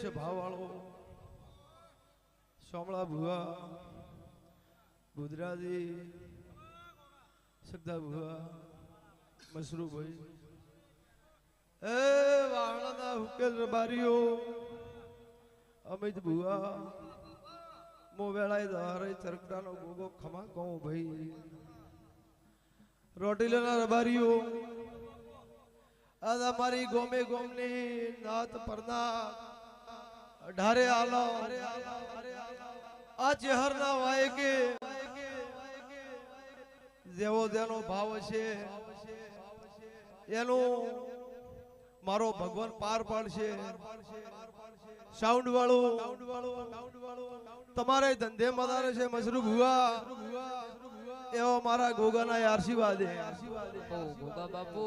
છે ભાવવાળો સોમળા ભુવા ગુજરાતી સગદા ભુવા, મસરૂભાઈ. એ વાળાના હુકેલ રબારીઓ, અમિત ભુવા મો વેળાએ દહારે ચરકડાનો ગોગો ખમા કહું ભાઈ. રોટીલાના રબારીઓ આ મારી ગોમે ગોમની નાત પરના અઢારે આલો આ ચહેરના વાય કે જેવો જેનો ભાવ છે એનું મારો ભગવાન પાર પાડશે. સાઉન્ડ વાળું તમારે ધંધે મદારે છે મશરૂ ભુવા એવો મારા ગોગાના આશીર્વાદ. ગોગા બાપુ.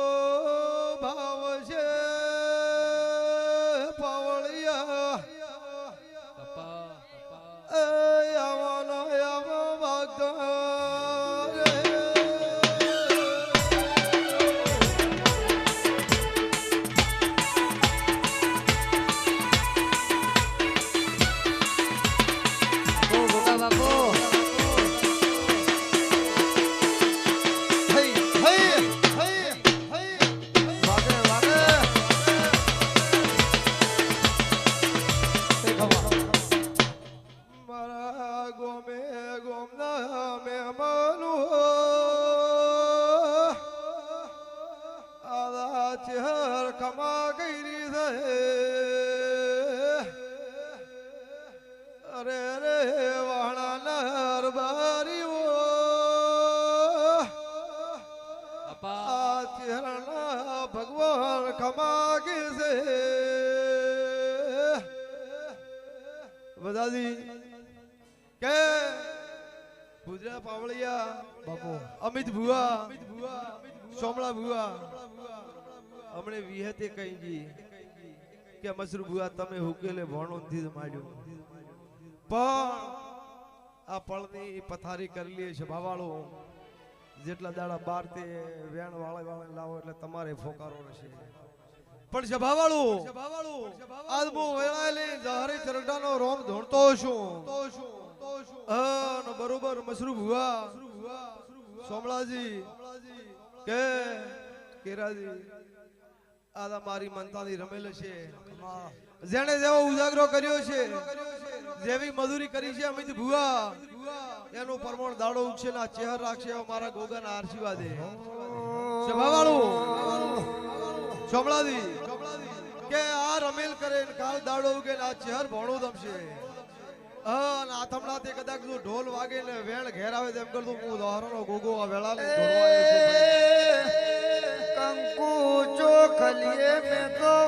આદા ચહેર ખમા કરી છે અરે રે વાણા નરબારીઓ બાપા આ ચહેરાના ભગવાન ખમાગે છે બધાજી કે ગુજરાત પાવળિયા બાપુ અમિત ભુવા સોમળા ભુવા હમણે વિહતે કહી જી કે મસરૂ તમે હુકેલે ભણો નથી માંડ્યું પણ આ પળની પથારી કરેલી છે ભાવાળો જેટલા દાડા બાર તે વેણ વાળે વાળે લાવો એટલે તમારે ફોકારો રહેશે પણ સભાવાળું આજ હું વેળાયેલી જહારી ચરડાનો રોમ ધોણતો છું. અન બરોબર મસરૂ ભુવા સોમળાજી કે કેરાજી આ મારી મનતાની રમેલ છે. જેણે જેવો ઉજાગરો કર્યો છે, જેવી મજૂરી કરી છે અમિત ભુવા, એનો પરમણ દાડો ઉગશે ના ચહેર રાખશે મારા ગોગન આશીર્વાદે. સભાવાળું ચોમલાદી કે આ રમેલ કરે કાલ દાડો ઉગે ને આ ચહેર ભણો દમશે. હા, અને કદાચ જો ઢોલ વાગે ને વેણ ઘેર આવે તેમ કરતું હું દોહરાનો ગોગો આ વેળા લઈને કંકુ ચોખલીએ મેં તો